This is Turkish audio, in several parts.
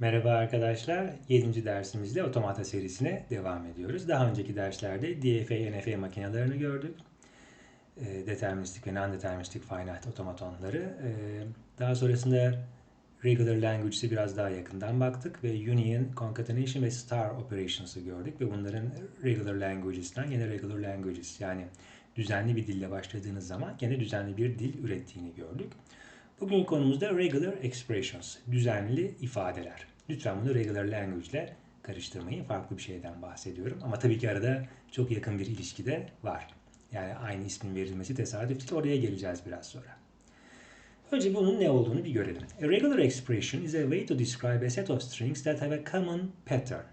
Merhaba arkadaşlar. 7. dersimizde otomata serisine devam ediyoruz. Daha önceki derslerde DFA, NFA makinelerini gördük. E, deterministik ve non-deterministik finite otomatonları. E, daha sonrasında regular languages'i biraz daha yakından baktık ve union, concatenation ve star operations'ı gördük ve bunların regular languages'ten yine regular languages yani düzenli bir dille başladığınız zaman gene düzenli bir dil ürettiğini gördük. Bugün konumuzda regular expressions, düzenli ifadeler. Lütfen bunu regular language ile karıştırmayın. Farklı bir şeyden bahsediyorum. Ama tabii ki arada çok yakın bir ilişki de var. Yani aynı ismin verilmesi tesadüf değil. Oraya geleceğiz biraz sonra. Önce bunun ne olduğunu bir görelim. A regular expression is a way to describe a set of strings that have a common pattern.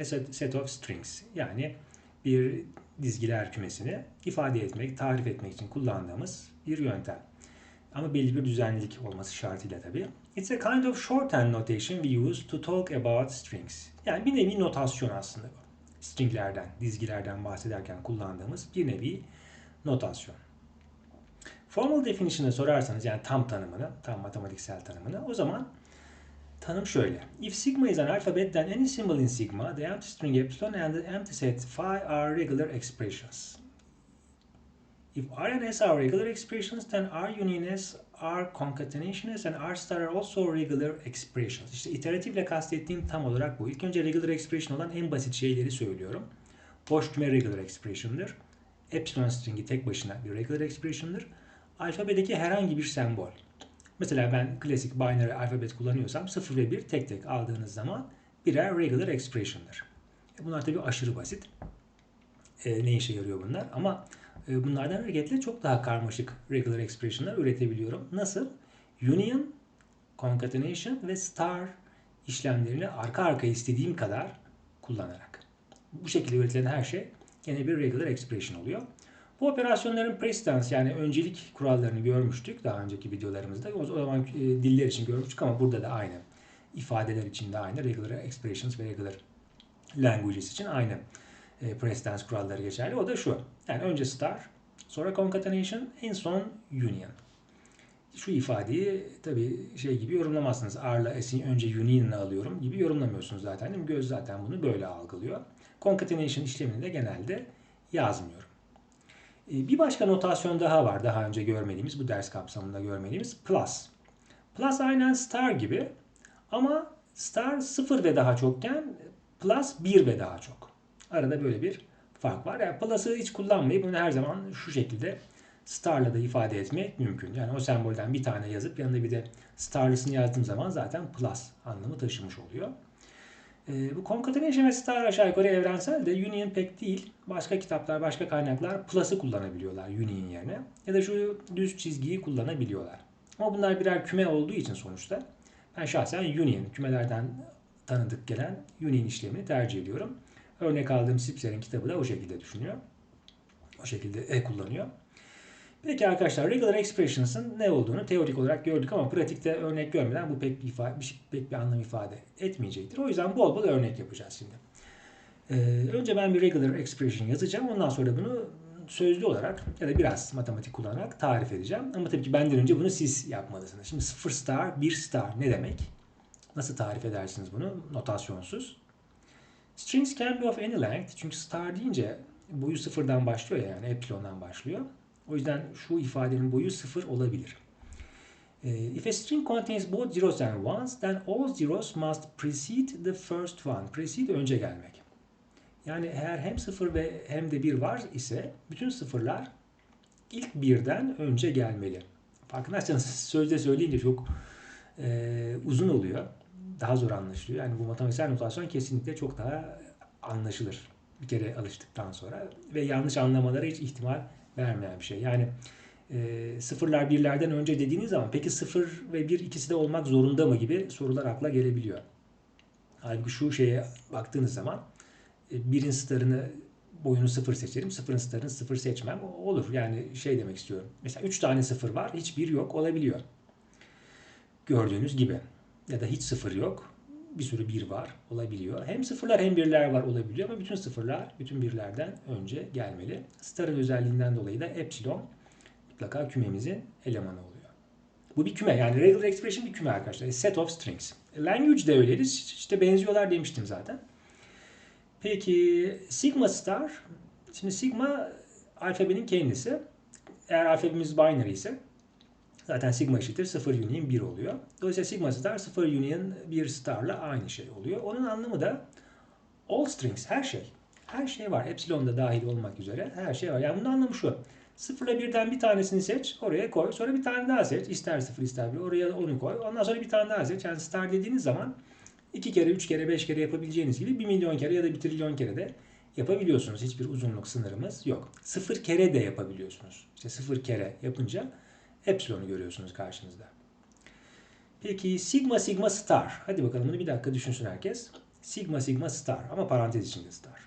A set of strings. Yani bir dizgiler kümesini ifade etmek, tarif etmek için kullandığımız bir yöntem. Ama belli bir düzenlilik olması şartıyla tabii. It's a kind of shorthand notation we use to talk about strings. Yani bir nevi notasyon aslında bu. Stringlerden, dizgilerden bahsederken kullandığımız bir nevi notasyon. Formal definition'ı sorarsanız yani tam tanımını, tam matematiksel tanımını o zaman tanım şöyle. If sigma is an alphabet then any symbol in sigma, the empty string epsilon and the empty set phi are regular expressions. If R and S are regular expressions, then R union S, R concatenation and R star are also regular expressions. İşte iteratifle kastettiğim tam olarak bu. İlk önce regular expression olan en basit şeyleri söylüyorum. Boş küme regular expression'dır. Epsilon stringi tek başına bir regular expression'dır. Alfabedeki herhangi bir sembol. Mesela ben klasik binary alfabet kullanıyorsam 0 ve 1 tek tek aldığınız zaman birer regular expression'dır. E, bunlar tabii aşırı basit. E, ne işe yarıyor bunlar? Ama bunlardan hareketle çok daha karmaşık regular expression'lar üretebiliyorum. Nasıl? Union, concatenation ve star işlemlerini arka arkaya istediğim kadar kullanarak. Bu şekilde üretilen her şey yine bir regular expression oluyor. Bu operasyonların precedence yani öncelik kurallarını görmüştük daha önceki videolarımızda. O zaman e, diller için görmüştük ama burada da aynı. İfadeler için de aynı. Regular expressions ve regular languages için aynı e, precedence kuralları geçerli. O da şu. Yani önce star, sonra concatenation, en son union. Şu ifadeyi tabi şey gibi yorumlamazsınız. R'la S'i önce union'la alıyorum gibi yorumlamıyorsunuz zaten. Değil mi? Göz zaten bunu böyle algılıyor. Concatenation işlemini de genelde yazmıyorum. E, bir başka notasyon daha var daha önce görmediğimiz, bu ders kapsamında görmediğimiz plus. Plus aynen star gibi ama star 0 ve daha çokken plus 1 ve daha çok. Arada böyle bir fark var. Yani plus'ı hiç kullanmayıp bunu her zaman şu şekilde star'la da ifade etmek mümkün. Yani o sembolden bir tane yazıp yanında bir de star'lısını yazdığım zaman zaten plus anlamı taşımış oluyor. Ee, bu concatenation ve star aşağı yukarı evrensel de union pek değil. Başka kitaplar, başka kaynaklar plus'ı kullanabiliyorlar union yerine. Ya da şu düz çizgiyi kullanabiliyorlar. Ama bunlar birer küme olduğu için sonuçta ben şahsen union, kümelerden tanıdık gelen union işlemini tercih ediyorum. Örnek aldığım Sipser'in kitabı da o şekilde düşünüyor. O şekilde e kullanıyor. Peki arkadaşlar regular expressions'ın ne olduğunu teorik olarak gördük ama pratikte örnek görmeden bu pek bir, ifade, bir, pek bir anlam ifade etmeyecektir. O yüzden bol bol örnek yapacağız şimdi. Ee, önce ben bir regular expression yazacağım. Ondan sonra bunu sözlü olarak ya da biraz matematik kullanarak tarif edeceğim. Ama tabii ki benden önce bunu siz yapmalısınız. Şimdi 0 star, 1 star ne demek? Nasıl tarif edersiniz bunu notasyonsuz? Strings can be of any length. Çünkü star deyince boyu sıfırdan başlıyor ya yani epsilondan başlıyor. O yüzden şu ifadenin boyu sıfır olabilir. If a string contains both zeros and ones, then all zeros must precede the first one. Precede önce gelmek. Yani eğer hem sıfır ve hem de bir var ise bütün sıfırlar ilk birden önce gelmeli. Farkındaysanız sözde söyleyince çok e, uzun oluyor daha zor anlaşılıyor. Yani bu matematiksel notasyon kesinlikle çok daha anlaşılır bir kere alıştıktan sonra ve yanlış anlamalara hiç ihtimal vermeyen bir şey. Yani e, sıfırlar birlerden önce dediğiniz zaman peki sıfır ve bir ikisi de olmak zorunda mı gibi sorular akla gelebiliyor. Halbuki şu şeye baktığınız zaman e, birin starını boyunu sıfır seçerim. Sıfırın starını sıfır seçmem. Olur. Yani şey demek istiyorum. Mesela üç tane sıfır var. Hiçbir yok olabiliyor. Gördüğünüz gibi ya da hiç sıfır yok. Bir sürü bir var olabiliyor. Hem sıfırlar hem birler var olabiliyor ama bütün sıfırlar bütün birlerden önce gelmeli. Star'ın özelliğinden dolayı da epsilon mutlaka kümemizin elemanı oluyor. Bu bir küme yani regular expression bir küme arkadaşlar. A set of strings. Language de öyleydi. İşte benziyorlar demiştim zaten. Peki sigma star. Şimdi sigma alfabenin kendisi. Eğer alfabemiz binary ise zaten sigma eşittir 0 union 1 oluyor. Dolayısıyla sigma star 0 union 1 starla aynı şey oluyor. Onun anlamı da all strings her şey. Her şey var. Epsilon da dahil olmak üzere her şey var. Yani bunun anlamı şu. 0 ile 1'den bir tanesini seç, oraya koy. Sonra bir tane daha seç. İster 0 ister 1. Oraya onu koy. Ondan sonra bir tane daha seç. Yani star dediğiniz zaman 2 kere, 3 kere, 5 kere yapabileceğiniz gibi 1 milyon kere ya da 1 trilyon kere de yapabiliyorsunuz. Hiçbir uzunluk sınırımız yok. 0 kere de yapabiliyorsunuz. İşte 0 kere yapınca epsilonu görüyorsunuz karşınızda. Peki sigma sigma star. Hadi bakalım bunu bir dakika düşünsün herkes. Sigma sigma star ama parantez içinde star.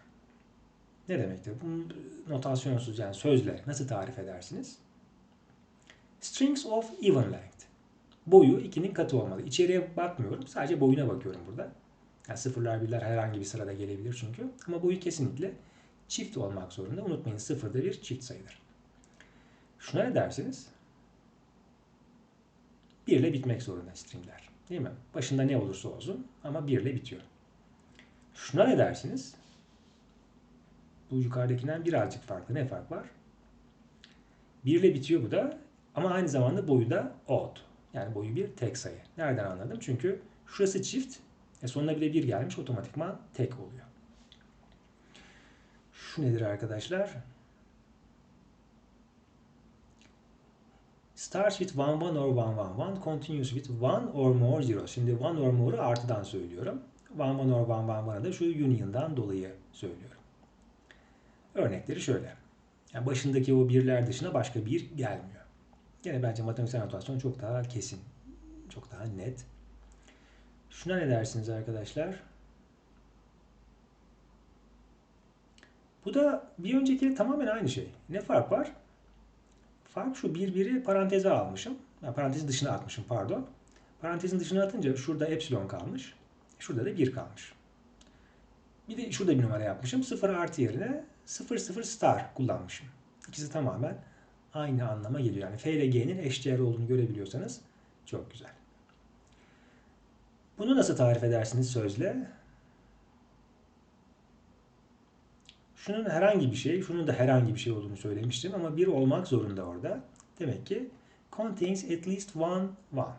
Ne demektir? Bunu notasyonsuz yani sözle nasıl tarif edersiniz? Strings of even length. Boyu 2'nin katı olmalı. İçeriye bakmıyorum. Sadece boyuna bakıyorum burada. Yani sıfırlar birler herhangi bir sırada gelebilir çünkü. Ama boyu kesinlikle çift olmak zorunda. Unutmayın sıfırda bir çift sayıdır. Şuna ne dersiniz? 1 ile bitmek zorunda stringler. Değil mi? Başında ne olursa olsun ama 1 ile bitiyor. Şuna ne dersiniz? Bu yukarıdakinden birazcık farklı. Ne fark var? 1 ile bitiyor bu da ama aynı zamanda boyu da odd. Yani boyu bir tek sayı. Nereden anladım? Çünkü şurası çift. E sonuna bile 1 gelmiş otomatikman tek oluyor. Şu nedir arkadaşlar? Starts with 1 1 or 1 1 1 continues with 1 or more zeros. Şimdi 1 or more'u artıdan söylüyorum. 1 1 or 1 1 1'ı da şu union'dan dolayı söylüyorum. Örnekleri şöyle. Yani başındaki o birler dışına başka bir gelmiyor. Yine bence matematiksel notasyon çok daha kesin. Çok daha net. Şuna ne dersiniz arkadaşlar? Bu da bir öncekiyle tamamen aynı şey. Ne fark var? Fark şu bir biri paranteze almışım. Yani parantezin dışına atmışım pardon. Parantezin dışına atınca şurada epsilon kalmış. Şurada da 1 kalmış. Bir de şurada bir numara yapmışım. 0 artı yerine 0 0 star kullanmışım. İkisi tamamen aynı anlama geliyor. Yani F ile G'nin eşdeğer olduğunu görebiliyorsanız çok güzel. Bunu nasıl tarif edersiniz sözle? Şunun herhangi bir şey, şunun da herhangi bir şey olduğunu söylemiştim ama bir olmak zorunda orada. Demek ki contains at least one one.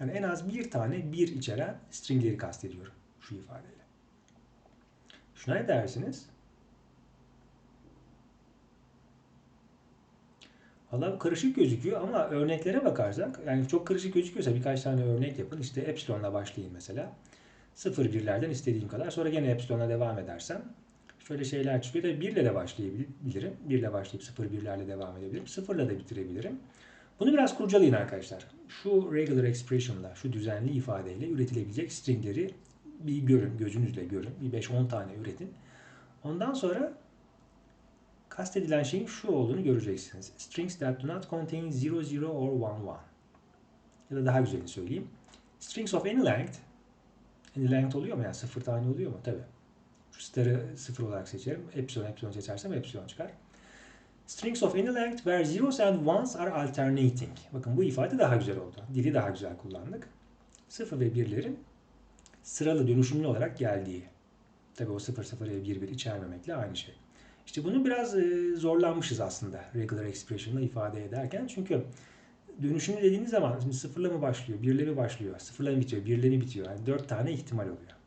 Yani en az bir tane bir içeren stringleri kastediyorum şu ifadeyle. Şuna ne dersiniz? Valla karışık gözüküyor ama örneklere bakarsak yani çok karışık gözüküyorsa birkaç tane örnek yapın. İşte epsilonla başlayayım mesela. Sıfır birlerden istediğim kadar. Sonra gene epsilonla devam edersem şöyle şeyler çıkıyor da 1 ile de başlayabilirim. 1 ile başlayıp 0 birlerle devam edebilirim. 0 ile de bitirebilirim. Bunu biraz kurcalayın arkadaşlar. Şu regular expression'la, şu düzenli ifadeyle üretilebilecek stringleri bir görün, gözünüzle görün. Bir 5-10 tane üretin. Ondan sonra kastedilen şeyin şu olduğunu göreceksiniz. Strings that do not contain 0, 0 or 1, 1. Ya da daha güzelini söyleyeyim. Strings of any length. Any length oluyor mu? Yani sıfır tane oluyor mu? Tabii. Star'ı sıfır olarak seçerim. Epsilon, epsilon seçersem epsilon çıkar. Strings of any length where zeros and ones are alternating. Bakın bu ifade daha güzel oldu. Dili daha güzel kullandık. Sıfır ve birlerin sıralı dönüşümlü olarak geldiği. Tabii o sıfır sıfır ve bir bir içermemekle aynı şey. İşte bunu biraz zorlanmışız aslında regular expression'la ifade ederken. Çünkü dönüşümlü dediğiniz zaman şimdi sıfırla mı başlıyor, birle mi başlıyor, sıfırla mı bitiyor, birle mi bitiyor? Yani dört tane ihtimal oluyor.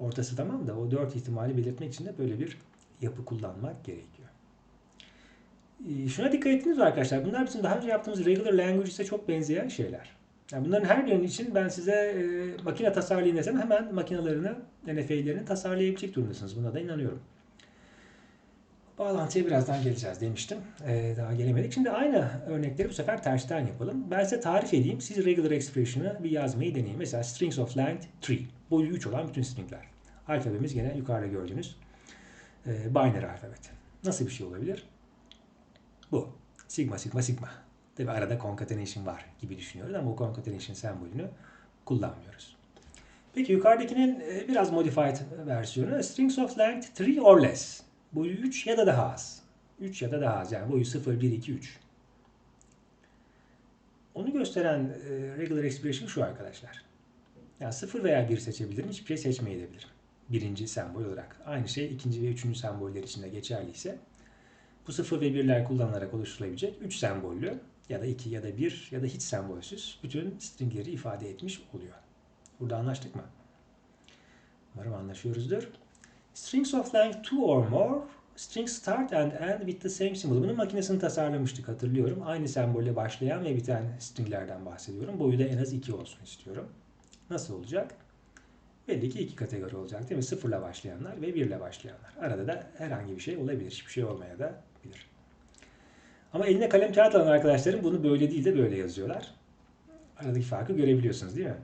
Ortası tamam da o dört ihtimali belirtmek için de böyle bir yapı kullanmak gerekiyor. Şuna dikkat ettiniz arkadaşlar? Bunlar bizim daha önce yaptığımız regular language ise çok benzeyen şeyler. Yani bunların her birinin için ben size e, makine tasarlayın desem hemen makinalarını, NFA'lerini tasarlayabilecek durumdasınız. Buna da inanıyorum. Bağlantıya birazdan geleceğiz demiştim. Ee, daha gelemedik. Şimdi aynı örnekleri bu sefer tersten yapalım. Ben size tarif edeyim. Siz regular expression'ı bir yazmayı deneyin. Mesela strings of length 3. Boyu 3 olan bütün stringler. Alfabemiz gene yukarıda gördüğünüz e, binary alfabet. Nasıl bir şey olabilir? Bu. Sigma, sigma, sigma. Tabi arada concatenation var gibi düşünüyoruz ama bu concatenation sembolünü kullanmıyoruz. Peki yukarıdakinin biraz modified versiyonu strings of length 3 or less. Boyu 3 ya da daha az. 3 ya da daha az yani boyu 0, 1, 2, 3. Onu gösteren regular expression şu arkadaşlar. Yani 0 veya 1 seçebilirim. Hiçbir şey seçmeyebilirim. Birinci sembol olarak. Aynı şey ikinci ve üçüncü semboller için de geçerli ise bu 0 ve 1'ler kullanılarak oluşturulabilecek 3 sembollü ya da 2 ya da 1 ya da hiç sembolsüz bütün stringleri ifade etmiş oluyor. Burada anlaştık mı? Umarım anlaşıyoruzdur. Strings of length 2 or more strings start and end with the same symbol. Bunun makinesini tasarlamıştık hatırlıyorum. Aynı sembolle başlayan ve biten stringlerden bahsediyorum. Boyu da en az 2 olsun istiyorum. Nasıl olacak? Belli ki iki kategori olacak değil mi? Sıfırla başlayanlar ve birle başlayanlar. Arada da herhangi bir şey olabilir. Hiçbir şey olmaya da bilir. Ama eline kalem kağıt alan arkadaşlarım bunu böyle değil de böyle yazıyorlar. Aradaki farkı görebiliyorsunuz değil mi?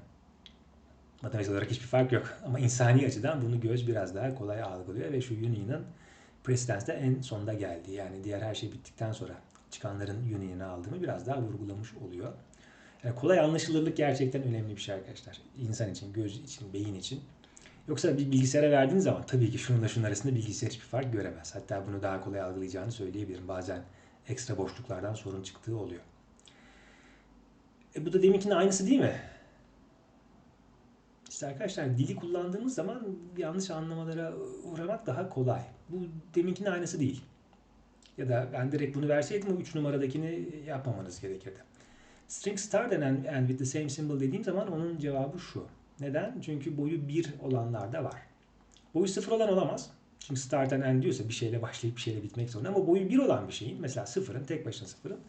Matematik olarak hiçbir fark yok. Ama insani açıdan bunu göz biraz daha kolay algılıyor ve şu union'ın precedence'de en sonda geldiği yani diğer her şey bittikten sonra çıkanların union'ı aldığını biraz daha vurgulamış oluyor. Yani kolay anlaşılırlık gerçekten önemli bir şey arkadaşlar. İnsan için, göz için, beyin için. Yoksa bir bilgisayara verdiğiniz zaman tabii ki şununla şunun arasında bilgisayar hiçbir fark göremez. Hatta bunu daha kolay algılayacağını söyleyebilirim. Bazen ekstra boşluklardan sorun çıktığı oluyor. E bu da deminkinin aynısı değil mi? İşte arkadaşlar dili kullandığımız zaman yanlış anlamalara uğramak daha kolay. Bu deminkinin aynısı değil. Ya da ben direkt bunu verseydim o 3 numaradakini yapmamanız gerekirdi. String start and end with the same symbol dediğim zaman onun cevabı şu. Neden? Çünkü boyu 1 olanlar da var. Boyu 0 olan olamaz. Çünkü start and end diyorsa bir şeyle başlayıp bir şeyle bitmek zorunda. Ama boyu 1 olan bir şeyin mesela 0'ın tek başına 0'ın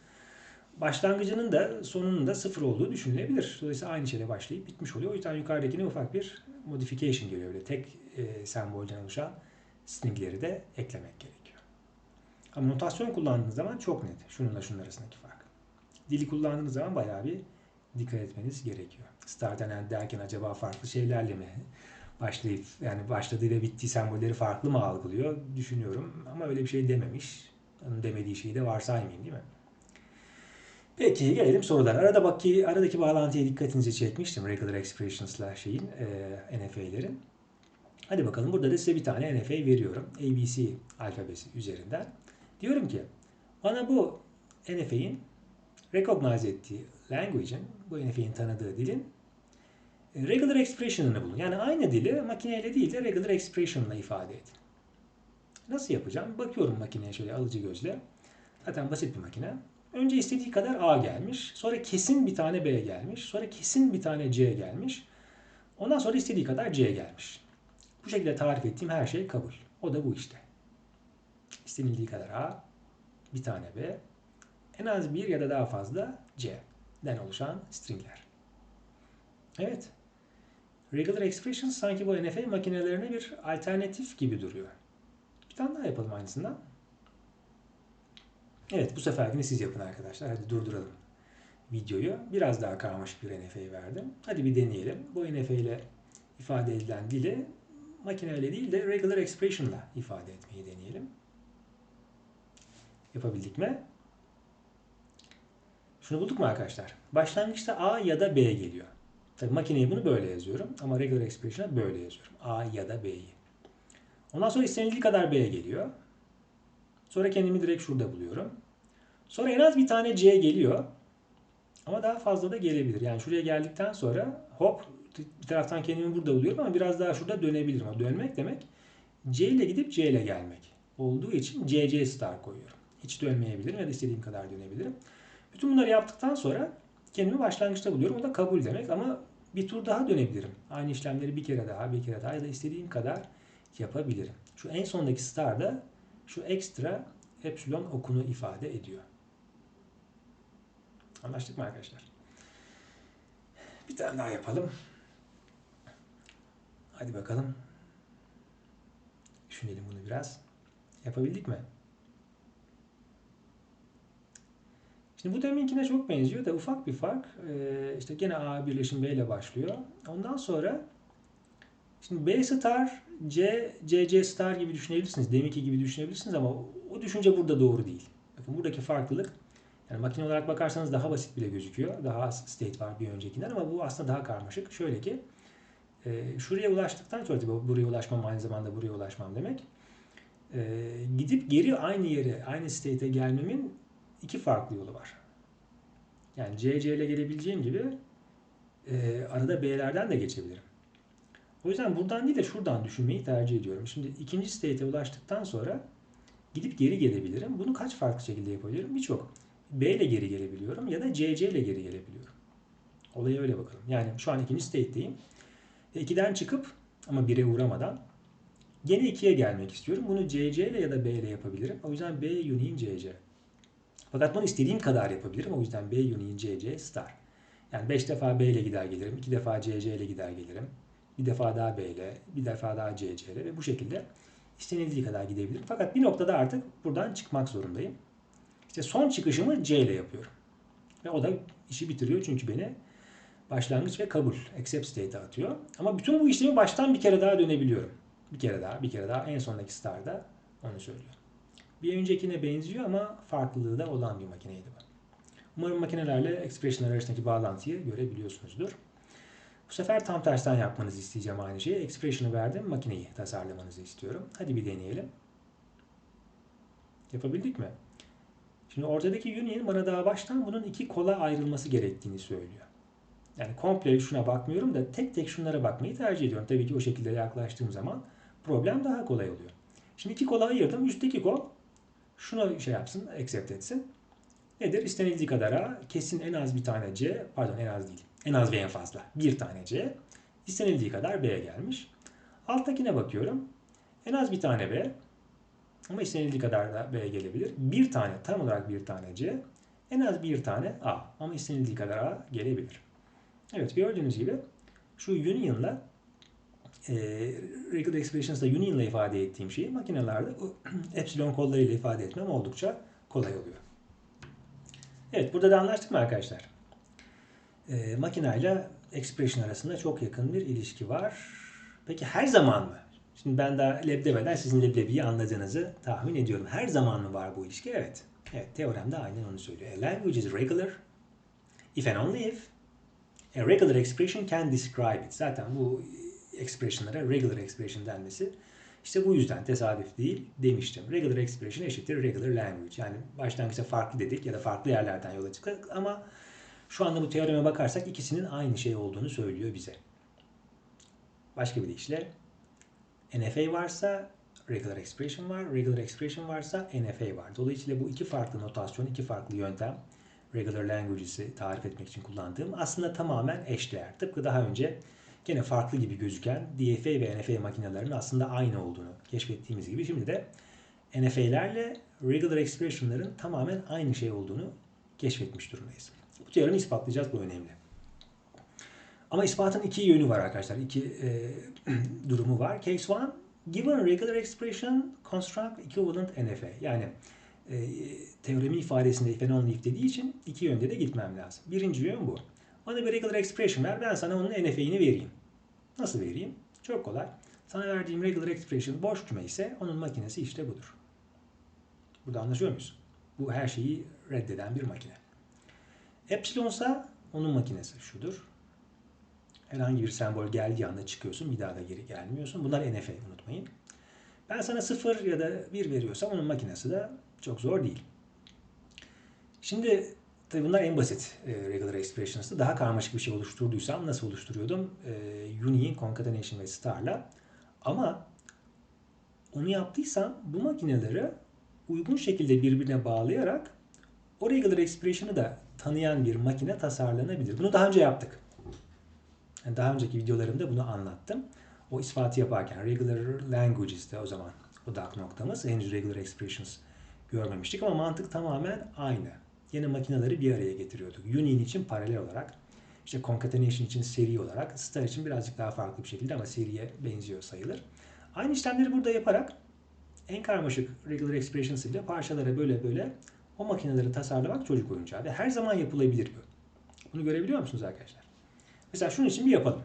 başlangıcının da sonunun da 0 olduğu düşünülebilir. Dolayısıyla aynı şeyle başlayıp bitmiş oluyor. O yüzden yukarıdakine ufak bir modification geliyor. Böyle tek e, sembolden oluşan stringleri de eklemek gerekiyor. Ama notasyon kullandığınız zaman çok net. Şununla şunun arasındaki fark. Dili kullandığınız zaman bayağı bir dikkat etmeniz gerekiyor. Start and end derken acaba farklı şeylerle mi başlayıp yani başladığı ve bittiği sembolleri farklı mı algılıyor düşünüyorum. Ama öyle bir şey dememiş. Demediği şeyi de varsaymayayım değil mi? Peki gelelim sorulara. Arada bak ki aradaki bağlantıya dikkatinizi çekmiştim. Regular expressions'la şeyin e, NFA'lerin. Hadi bakalım burada da size bir tane NFA veriyorum. ABC alfabesi üzerinden. Diyorum ki bana bu NFA'in recognize ettiği language'in, bu NFA'in tanıdığı dilin e, regular expression'ını bulun. Yani aynı dili makineyle değil de regular expression'la ifade edin. Nasıl yapacağım? Bakıyorum makineye şöyle alıcı gözle. Zaten basit bir makine. Önce istediği kadar A gelmiş. Sonra kesin bir tane B gelmiş. Sonra kesin bir tane C gelmiş. Ondan sonra istediği kadar C gelmiş. Bu şekilde tarif ettiğim her şey kabul. O da bu işte. İstenildiği kadar A, bir tane B, en az bir ya da daha fazla C'den oluşan stringler. Evet. Regular expressions sanki bu NFA makinelerine bir alternatif gibi duruyor. Bir tane daha yapalım aynısından. Evet bu seferkini siz yapın arkadaşlar. Hadi durduralım videoyu. Biraz daha karmaşık bir NFA verdim. Hadi bir deneyelim. Bu NFA ile ifade edilen dili makineyle değil de regular expression ile ifade etmeyi deneyelim. Yapabildik mi? Şunu bulduk mu arkadaşlar? Başlangıçta A ya da B geliyor. Tabii makineye bunu böyle yazıyorum ama regular expression'a böyle yazıyorum. A ya da B'yi. Ondan sonra istenildiği kadar B geliyor. Sonra kendimi direkt şurada buluyorum. Sonra en az bir tane C geliyor. Ama daha fazla da gelebilir. Yani şuraya geldikten sonra hop bir taraftan kendimi burada buluyorum ama biraz daha şurada dönebilirim. Ama dönmek demek C ile gidip C ile gelmek olduğu için CC star koyuyorum. Hiç dönmeyebilirim ya da istediğim kadar dönebilirim. Bütün bunları yaptıktan sonra kendimi başlangıçta buluyorum. O da kabul demek ama bir tur daha dönebilirim. Aynı işlemleri bir kere daha, bir kere daha ya da istediğim kadar yapabilirim. Şu en sondaki star da şu ekstra epsilon okunu ifade ediyor. Anlaştık mı arkadaşlar? Bir tane daha yapalım. Hadi bakalım. Düşünelim bunu biraz. Yapabildik mi? Şimdi bu deminkine çok benziyor da ufak bir fark. Ee, işte gene A birleşim B ile başlıyor. Ondan sonra şimdi B star, C, C, C star gibi düşünebilirsiniz. Deminki gibi düşünebilirsiniz ama o düşünce burada doğru değil. Bakın buradaki farklılık yani makine olarak bakarsanız daha basit bile gözüküyor. Daha az state var bir öncekinden ama bu aslında daha karmaşık. Şöyle ki e, şuraya ulaştıktan sonra tabii buraya ulaşmam aynı zamanda buraya ulaşmam demek. E, gidip geri aynı yere, aynı state'e gelmemin iki farklı yolu var. Yani CC ile gelebileceğim gibi e, arada B'lerden de geçebilirim. O yüzden buradan değil de şuradan düşünmeyi tercih ediyorum. Şimdi ikinci state'e ulaştıktan sonra gidip geri gelebilirim. Bunu kaç farklı şekilde yapabilirim? Birçok. B ile geri gelebiliyorum ya da CC ile geri gelebiliyorum. Olaya öyle bakalım. Yani şu an ikinci state'deyim. E, 2'den çıkıp ama 1'e uğramadan gene 2'ye gelmek istiyorum. Bunu CC ile ya da B ile yapabilirim. O yüzden B union CC. Fakat bunu istediğim kadar yapabilirim. O yüzden B union CC star. Yani 5 defa B ile gider gelirim. 2 defa CC ile gider gelirim. Bir defa daha B ile, bir defa daha CC ile ve bu şekilde istenildiği kadar gidebilirim. Fakat bir noktada artık buradan çıkmak zorundayım. İşte son çıkışımı C ile yapıyorum. Ve o da işi bitiriyor çünkü beni başlangıç ve kabul, accept state'e atıyor. Ama bütün bu işlemi baştan bir kere daha dönebiliyorum. Bir kere daha, bir kere daha en sondaki starda onu söylüyor. Bir öncekine benziyor ama farklılığı da olan bir makineydi bu. Umarım makinelerle expressionlar arasındaki bağlantıyı görebiliyorsunuzdur. Bu sefer tam tersten yapmanızı isteyeceğim aynı şeyi. Expression'ı verdim, makineyi tasarlamanızı istiyorum. Hadi bir deneyelim. Yapabildik mi? Şimdi ortadaki union bana daha baştan bunun iki kola ayrılması gerektiğini söylüyor. Yani komple şuna bakmıyorum da tek tek şunlara bakmayı tercih ediyorum. Tabii ki o şekilde yaklaştığım zaman problem daha kolay oluyor. Şimdi iki kola ayırdım. Üstteki kol şuna şey yapsın, accept etsin. Nedir? İstenildiği kadar A, kesin en az bir tane C, pardon en az değil, en az ve en fazla bir tane C, istenildiği kadar B gelmiş. Alttakine bakıyorum. En az bir tane B, ama istenildiği kadar da B gelebilir. Bir tane, tam olarak bir tane C, en az bir tane A, ama istenildiği kadar A gelebilir. Evet, gördüğünüz gibi şu union'la e, regular expressions'da union'la ifade ettiğim şeyi makinelerde epsilon kollarıyla ifade etmem oldukça kolay oluyor. Evet, burada da anlaştık mı arkadaşlar? E, makinayla expression arasında çok yakın bir ilişki var. Peki her zaman mı? Şimdi ben daha lebdemeden sizin leblebiyi anladığınızı tahmin ediyorum. Her zaman mı var bu ilişki? Evet. Evet, teoremde aynen onu söylüyor. A language is regular if and only if a regular expression can describe it. Zaten bu expressionlara regular expression denmesi işte bu yüzden tesadüf değil demiştim. Regular expression eşittir regular language. Yani başlangıçta farklı dedik ya da farklı yerlerden yola çıktık ama şu anda bu teoreme bakarsak ikisinin aynı şey olduğunu söylüyor bize. Başka bir deyişle NFA varsa regular expression var, regular expression varsa NFA var. Dolayısıyla bu iki farklı notasyon, iki farklı yöntem regular languages'i tarif etmek için kullandığım aslında tamamen eşdeğer. Tıpkı daha önce gene farklı gibi gözüken DFA ve NFA makinelerinin aslında aynı olduğunu keşfettiğimiz gibi şimdi de NFA'lerle regular expression'ların tamamen aynı şey olduğunu keşfetmiş durumdayız. Bu teoremi ispatlayacağız, bu önemli. Ama ispatın iki yönü var arkadaşlar, iki e, durumu var. Case 1, given regular expression, construct equivalent NFA. Yani e, teoremi ifadesinde if and only if dediği için iki yönde de gitmem lazım. Birinci yön bu. Bana bir regular expression ver, ben sana onun NFA'ini vereyim. Nasıl vereyim? Çok kolay. Sana verdiğim regular expression boş küme ise onun makinesi işte budur. Burada anlaşıyor muyuz? Bu her şeyi reddeden bir makine. Epsilon ise onun makinesi şudur. Herhangi bir sembol geldiği anda çıkıyorsun. Bir daha da geri gelmiyorsun. Bunlar NFA unutmayın. Ben sana 0 ya da 1 veriyorsam onun makinesi de çok zor değil. Şimdi tabi bunlar en basit e, regular expressions'tı. Daha karmaşık bir şey oluşturduysam nasıl oluşturuyordum? E, union, concatenation ve star'la. Ama onu yaptıysam bu makineleri uygun şekilde birbirine bağlayarak o regular expression'ı da tanıyan bir makine tasarlanabilir. Bunu daha önce yaptık. Yani daha önceki videolarımda bunu anlattım. O ispatı yaparken regular languages'te o zaman odak noktamız. Henüz regular expressions görmemiştik ama mantık tamamen aynı. Yeni makineleri bir araya getiriyorduk. Union için paralel olarak, işte concatenation için seri olarak, star için birazcık daha farklı bir şekilde ama seriye benziyor sayılır. Aynı işlemleri burada yaparak en karmaşık regular expressions ile parçalara böyle böyle o makineleri tasarlamak çocuk oyuncağı ve her zaman yapılabilir bu. Bunu görebiliyor musunuz arkadaşlar? Mesela şunun için bir yapalım.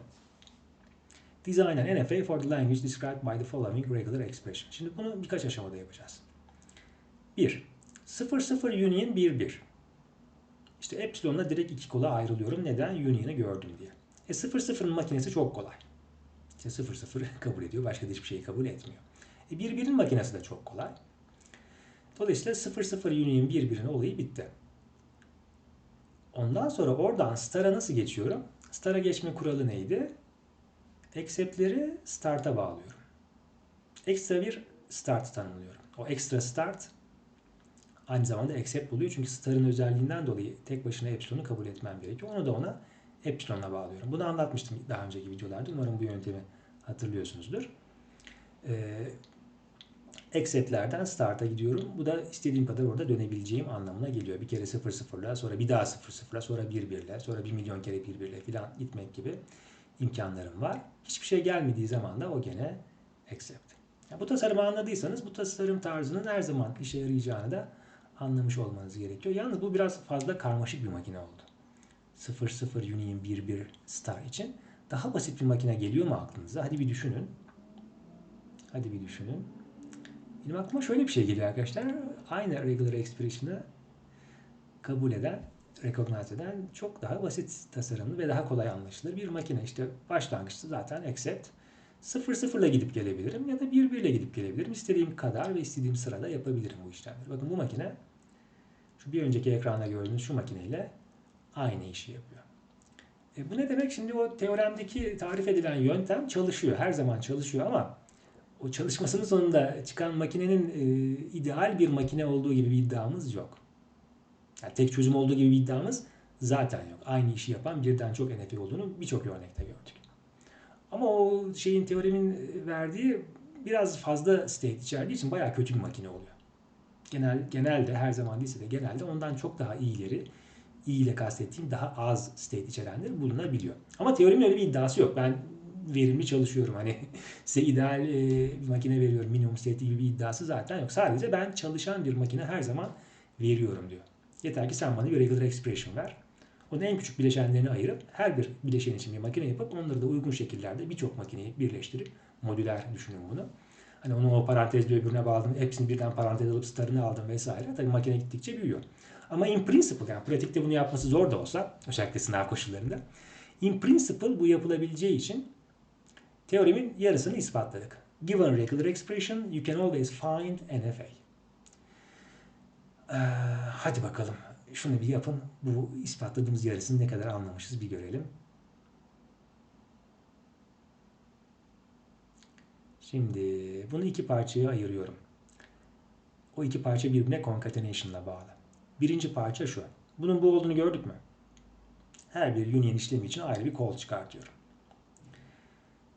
Design an NFA for the language described by the following regular expression. Şimdi bunu birkaç aşamada yapacağız. 1. 0 0 union 1 1. İşte epsilonla direkt iki kola ayrılıyorum. Neden? Union'ı gördüm diye. E 0 0'ın makinesi çok kolay. İşte 0 0 kabul ediyor. Başka da hiçbir şeyi kabul etmiyor. E 1 1'in makinesi de çok kolay. Dolayısıyla 0 0 union 1 1'in olayı bitti. Ondan sonra oradan star'a nasıl geçiyorum? Star'a geçme kuralı neydi? Accept'leri start'a bağlıyorum. Ekstra bir start tanımlıyorum. O ekstra start aynı zamanda accept oluyor. Çünkü star'ın özelliğinden dolayı tek başına epsilon'u kabul etmem gerekiyor. Onu da ona epsilon'la bağlıyorum. Bunu anlatmıştım daha önceki videolarda. Umarım bu yöntemi hatırlıyorsunuzdur. Ee, accept'lerden start'a gidiyorum. Bu da istediğim kadar orada dönebileceğim anlamına geliyor. Bir kere 0 0'la, sonra bir daha 0 0'la, sonra 1 1'le, sonra 1 milyon kere 1 1'le falan gitmek gibi imkanlarım var. Hiçbir şey gelmediği zaman da o gene accept. Yani bu tasarımı anladıysanız bu tasarım tarzının her zaman işe yarayacağını da anlamış olmanız gerekiyor. Yalnız bu biraz fazla karmaşık bir makine oldu. 0 0 Union 1 1 Star için daha basit bir makine geliyor mu aklınıza? Hadi bir düşünün. Hadi bir düşünün. Benim aklıma şöyle bir şey geliyor arkadaşlar. Aynı regular expression'ı kabul eden, recognize eden çok daha basit tasarımlı ve daha kolay anlaşılır bir makine. İşte başlangıçta zaten accept 0 0 ile gidip gelebilirim ya da 1 1 ile gidip gelebilirim. İstediğim kadar ve istediğim sırada yapabilirim bu işlemleri. Bakın bu makine şu bir önceki ekranda gördüğünüz şu makineyle aynı işi yapıyor. E bu ne demek? Şimdi o teoremdeki tarif edilen yöntem çalışıyor. Her zaman çalışıyor ama o çalışmasının sonunda çıkan makinenin e, ideal bir makine olduğu gibi bir iddiamız yok. Yani tek çözüm olduğu gibi bir iddiamız zaten yok. Aynı işi yapan birden çok NFT olduğunu birçok örnekte gördük. Ama o şeyin teoremin verdiği biraz fazla state içerdiği için bayağı kötü bir makine oluyor. Genel genelde her zaman değilse de genelde ondan çok daha iyileri, iyi ile kastettiğim daha az state içerenleri bulunabiliyor. Ama teorimin öyle bir iddiası yok. Ben verimli çalışıyorum. Hani size ideal e, bir makine veriyorum. Minimum state gibi bir iddiası zaten yok. Sadece ben çalışan bir makine her zaman veriyorum diyor. Yeter ki sen bana bir regular expression ver. Onun en küçük bileşenlerini ayırıp her bir bileşen için bir makine yapıp onları da uygun şekillerde birçok makineyi birleştirip modüler düşünün bunu. Hani onu o parantezle öbürüne bağladım. Hepsini birden parantez alıp starını aldım vesaire. Tabii makine gittikçe büyüyor. Ama in principle yani pratikte bunu yapması zor da olsa özellikle sınav koşullarında in principle bu yapılabileceği için teoremin yarısını ispatladık. Given regular expression you can always find NFA. Ee, hadi bakalım şunu bir yapın. Bu ispatladığımız yarısını ne kadar anlamışız bir görelim. Şimdi bunu iki parçaya ayırıyorum. O iki parça birbirine concatenation'la bağlı. Birinci parça şu. Bunun bu olduğunu gördük mü? Her bir union işlemi için ayrı bir call çıkartıyorum.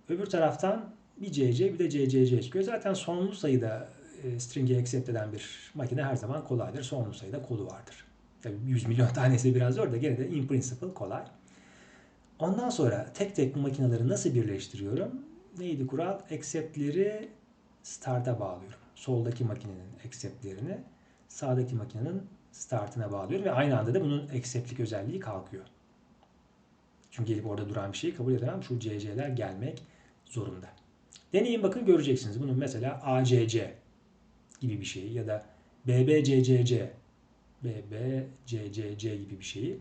Öbür taraftan bir CC bir de CCC çıkıyor. Zaten sonlu sayıda e, string'i accept eden bir makine her zaman kolaydır. Sonlu sayıda kolu vardır. Tabii 100 milyon tanesi biraz zor da gene de in principle kolay. Ondan sonra tek tek bu makineleri nasıl birleştiriyorum? Neydi kural? Accept'leri start'a bağlıyorum. Soldaki makinenin accept'lerini sağdaki makinenin start'ına bağlıyorum ve aynı anda da bunun accept'lik özelliği kalkıyor. Çünkü gelip orada duran bir şeyi kabul edemem. Şu CC'ler gelmek zorunda. Deneyin bakın göreceksiniz. Bunun mesela ACC gibi bir şeyi ya da BBCCC BBCCC gibi bir şeyi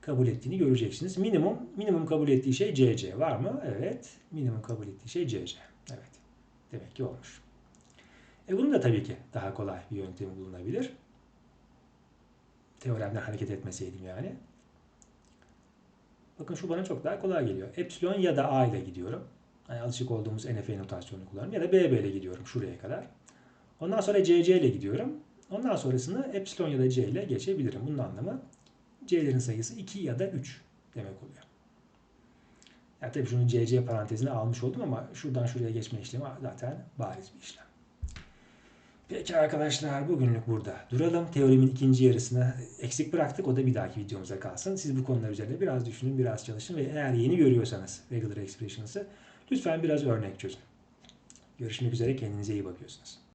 kabul ettiğini göreceksiniz. Minimum minimum kabul ettiği şey CC var mı? Evet. Minimum kabul ettiği şey CC. Evet. Demek ki olmuş. E bunun da tabii ki daha kolay bir yöntemi bulunabilir. Teoremden hareket etmeseydim yani. Bakın şu bana çok daha kolay geliyor. Epsilon ya da A ile gidiyorum. Yani alışık olduğumuz NFA notasyonunu kullanıyorum. Ya da BB ile gidiyorum şuraya kadar. Ondan sonra CC ile gidiyorum. Ondan sonrasını epsilon ya da c ile geçebilirim. Bunun anlamı c'lerin sayısı 2 ya da 3 demek oluyor. Yani tabii şunu cc parantezine almış oldum ama şuradan şuraya geçme işlemi zaten bariz bir işlem. Peki arkadaşlar bugünlük burada duralım. Teorimin ikinci yarısını eksik bıraktık. O da bir dahaki videomuza kalsın. Siz bu konular üzerinde biraz düşünün, biraz çalışın ve eğer yeni görüyorsanız regular expressions'ı lütfen biraz örnek çözün. Görüşmek üzere. Kendinize iyi bakıyorsunuz.